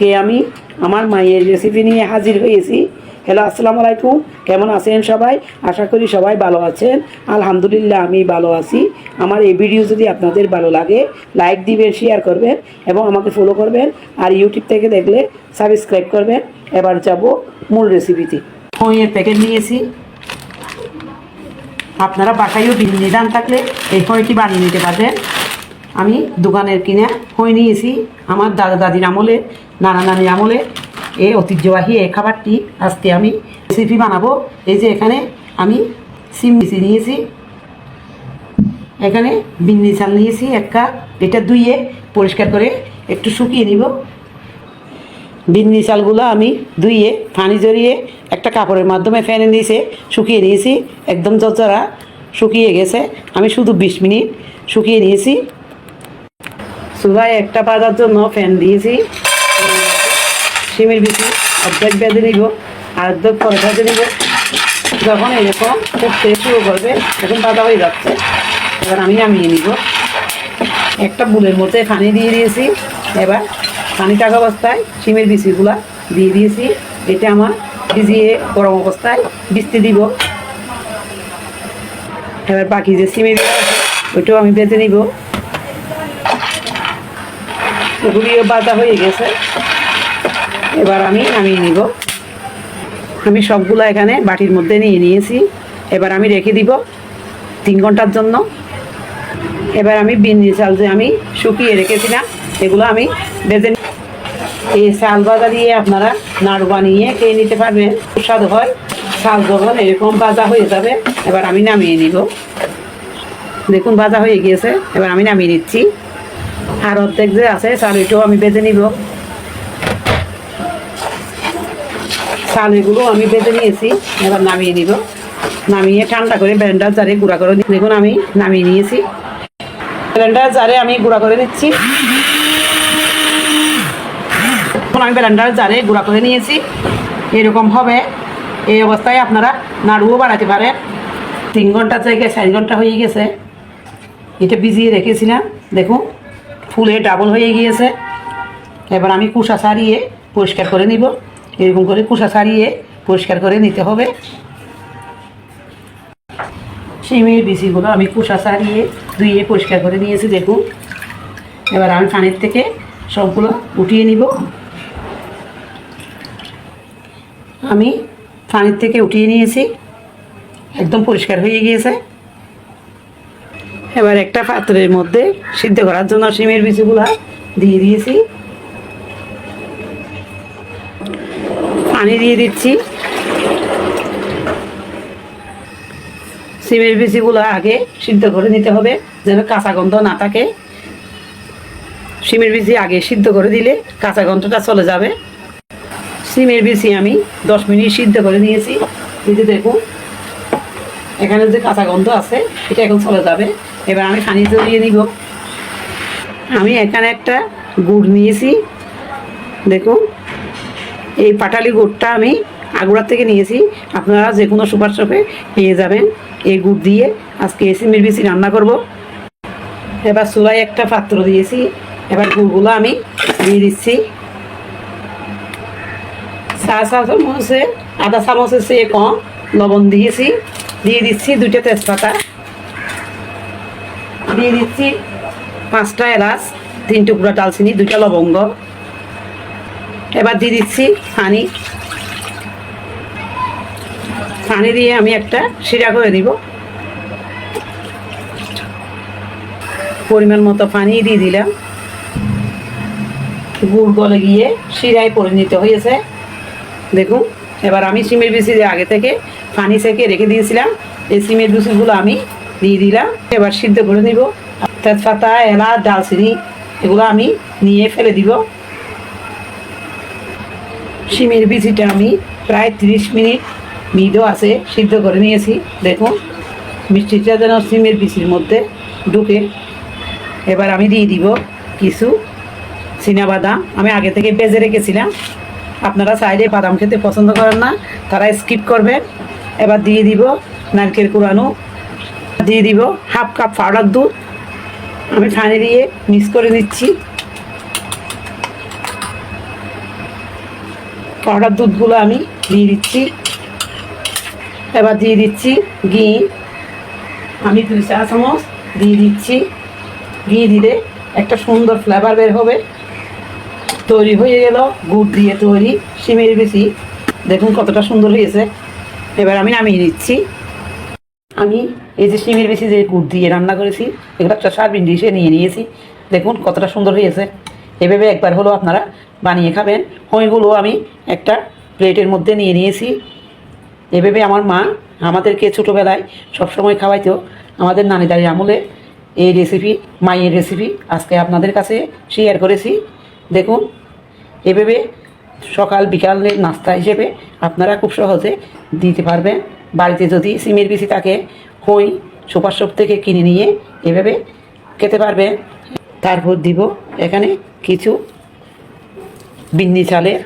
কে আমি? আমার মায়ের রেসিপি নিয়ে হাজির হয়েছি। হ্যালো আসসালামু আলাইকুম। কেমন আছেন সবাই? আশা করি সবাই ভালো আছেন। আলহামদুলিল্লাহ, আমি ভালো আছি। আমার এই ভিডিও যদি আপনাদের ভালো লাগে লাইক দিবেন শেয়ার করবেন এবং আমাকে ফলো করবেন আর ইউটিউব থেকে দেখলে সাবস্ক্রাইব করবেন। এবার যাব মূল রেসিপিতে খইয়ের প্যাকেট নিয়েছি। আপনারা বাসায়ও বিন্দি দান থাকলে এই খইটি বানিয়ে নিতে পারবেন। আমি দোকানের কিনে হয়ে নিয়েছি। আমার দাদা দাদির আমলে, নানা নানির আমলে এই ঐতিহ্যবাহী এই খাবারটি আজকে আমি রেসিপি বানাবো। এই যে এখানে আমি সিম মিশি নিয়েছি। এখানে বিন্দি চাল নিয়েছি, এক কাপ। এটা ধুইয়ে পরিষ্কার করে একটু শুকিয়ে নিব। বিন্দি চালগুলো আমি ধুইয়ে পানি জড়িয়ে একটা কাপড়ের মাধ্যমে ফ্যানে নিয়েছে, শুকিয়ে নিয়েছি। একদম চচরা শুকিয়ে গেছে। আমি শুধু বিশ মিনিট শুকিয়ে নিয়েছি। চুলায় একটা বাজার জন্য ফ্যান দিয়েছি। সিমের বিচি অর্ধেক বেঁধে নিব অর্ধেক পরে ভেজে নিব। যখন এরকম ফুটতে শুরু করবে এখন বাধা হয়ে যাচ্ছে। এবার আমি নামিয়ে নিব। একটা বুলের মধ্যে পানি দিয়ে দিয়েছি। এবার পানি থাকা অবস্থায় সিমের বিচিগুলা দিয়ে দিয়েছি। এটা আমার ভিজিয়ে গরম অবস্থায় বিস্তি দিব। এবার বাকি যে সিমের ওইটাও আমি বেঁধে নিব। ওগুলিও বাঁধা হয়ে গেছে। এবার আমি নামিয়ে নিব। আমি সবগুলো এখানে বাটির মধ্যে নিয়ে নিয়েছি। এবার আমি রেখে দিব তিন ঘণ্টার জন্য। এবার আমি বিন্দি চাল যে আমি শুকিয়ে রেখেছিলাম, এগুলো আমি বেজে নি- এই চাল বাজা দিয়ে আপনারা নাড়ু বানিয়ে খেয়ে নিতে পারবেন। সুস্বাদু হয়। চাল যখন এরকম ভাজা হয়ে যাবে, এবার আমি নামিয়ে নিব। দেখুন, ভাজা হয়ে গিয়েছে। এবার আমি নামিয়ে নিচ্ছি। আর অর্ধেক যে আছে, চাল এটাও আমি বেঁধে নিব। চাল এগুলো আমি বেঁধে নিয়েছি, এবার নামিয়ে নিব। নামিয়ে ঠান্ডা করে ব্লেন্ডার জারে গুঁড়া করে দেখুন, আমি নামিয়ে নিয়েছি। ব্লেন্ডার জারে আমি গুঁড়া করে নিচ্ছি। আমি ব্লেন্ডার জারে গুঁড়া করে নিয়েছি। এরকম হবে। এই অবস্থায় আপনারা নাড়ুও বাড়াতে পারেন। তিন ঘণ্টা থেকে চার ঘণ্টা হয়ে গেছে। এটা ভিজিয়ে রেখেছিলাম। দেখুন ফুলে ডাবল হয়ে গিয়েছে। এবার আমি কুসা ছাড়িয়ে পরিষ্কার করে নিব। এরকম করে কুসা ছাড়িয়ে পরিষ্কার করে নিতে হবে। সিমের বিচিগুলো আমি কুসা ছাড়িয়ে ধুয়ে পরিষ্কার করে নিয়েছি, দেখুন। এবার আমি পানির থেকে সবগুলো উঠিয়ে নিব। আমি পানির থেকে উঠিয়ে নিয়েছি। একদম পরিষ্কার হয়ে গিয়েছে। এবার একটা পাত্রের মধ্যে সিদ্ধ করার জন্য সিমের বিচিগুলা দিয়ে দিয়েছি। পানি দিয়ে দিচ্ছি। সিমের বিচিগুলো আগে সিদ্ধ করে নিতে হবে, যেন কাঁচা গন্ধ না থাকে। সিমের বিচি আগে সিদ্ধ করে দিলে কাঁচা গন্ধটা চলে যাবে। সিমের বিচি আমি দশ মিনিট সিদ্ধ করে নিয়েছি। দেখুন এখানে যে কাঁচা গন্ধ আছে, এটা এখন চলে যাবে। এবার আমি পানি জড়িয়ে নিব আমি এখানে একটা গুড় নিয়েছি। দেখুন, এই পাটালি গুড়টা আমি আগুড়ার থেকে নিয়েছি। আপনারা যে কোনো সুপার শপে পেয়ে যাবেন এই গুড় দিয়ে। আজকে এসিমের বেশি রান্না করব। এবার চুলায় একটা পাত্র দিয়েছি। এবার গুড়গুলো আমি দিয়ে দিচ্ছি। চা চা চামচে, আধা চামচের চেয়ে কম লবণ দিয়েছি। দিয়ে দিচ্ছি দুইটা তেজপাতা। দিয়ে দিচ্ছি পাঁচটা এলাচ, তিন টুকরা ডালচিনি, দুইটা লবঙ্গ। এবার দিয়ে দিচ্ছি পানি। পানি দিয়ে আমি একটা শিরা করে দিব পরিমাণ মতো পানি দিয়ে দিলাম। গুড় গলে গিয়ে শিরায় পরিণত হয়েছে। দেখুন, এবার আমি সিমের বিচি দিয়ে আগে থেকে পানি সেকে রেখে দিয়েছিলাম। এই সিমের বিচিগুলো আমি দিয়ে দিলাম। এবার সিদ্ধ করে নিব। তেজপাতা, এলাচ ডালচিনি এগুলো আমি নিয়ে ফেলে দিব। সিমের বিচিটা আমি প্রায় তিরিশ মিনিট মৃদু আছে, সিদ্ধ করে নিয়েছি। দেখুন, মিষ্টিটা যেন সিমের বিচির মধ্যে ঢুকে। এবার আমি দিয়ে দিব কিছু বাদাম আমি আগে থেকে বেজে রেখেছিলাম। আপনারা চাইলে বাদাম খেতে পছন্দ করেন না, তারা স্কিপ করবেন। এবার দিয়ে দিব নারকেল কুড়ানো। দিয়ে দিব হাফ কাপ পাউডার দুধ। আমি পানি দিয়ে মিক্স করে নিচ্ছি। পাউডার দুধগুলো আমি দিয়ে দিচ্ছি। এবার দিয়ে দিচ্ছি ঘি। আমি দুই চা চামচ দিয়ে দিচ্ছি। ঘি দিলে একটা সুন্দর ফ্লেভার বের হবে। তৈরি হয়ে গেল, গুড় দিয়ে তৈরি। সিমের বেশি। দেখুন কতটা সুন্দর হয়েছে। এবার আমি নামিয়ে নিচ্ছি। আমি এই যে সিমের বেশি যে গুড় দিয়ে রান্না করেছি, এগুলো সার্ভিং ডিশে নিয়ে নিয়েছি। দেখুন কতটা সুন্দর হয়েছে। এভাবে একবার হলো আপনারা বানিয়ে খাবেন। হইগুলো আমি একটা প্লেটের মধ্যে নিয়ে নিয়েছি। এভাবে আমার মা আমাদেরকে ছোটোবেলায় সবসময় খাওয়াইতো। আমাদের নানিদারি আমলে এই রেসিপি মায়ের রেসিপি আজকে আপনাদের কাছে শেয়ার করেছি। দেখুন, এভাবে সকাল বিকালে নাস্তা হিসেবে আপনারা খুব সহজে দিতে পারবেন। বাড়িতে যদি সিমের বিচি থাকে হই সুপার শপ থেকে কিনে নিয়ে এভাবে খেতে পারবেন। তারপর দিব এখানে কিছু বিন্নি চালের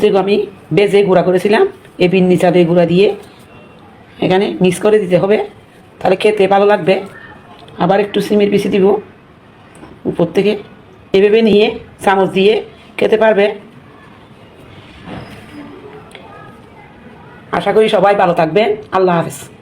যেগুলো আমি বেজে গুঁড়া করেছিলাম, এই বিন্নি চালের গুঁড়া দিয়ে এখানে মিক্স করে দিতে হবে। তাহলে খেতে ভালো লাগবে। আবার একটু সিমের পিসি দিব। উপর থেকে এভাবে নিয়ে চামচ দিয়ে খেতে পারবে? আশা করি সবাই ভালো থাকবেন। আল্লাহ হাফেজ।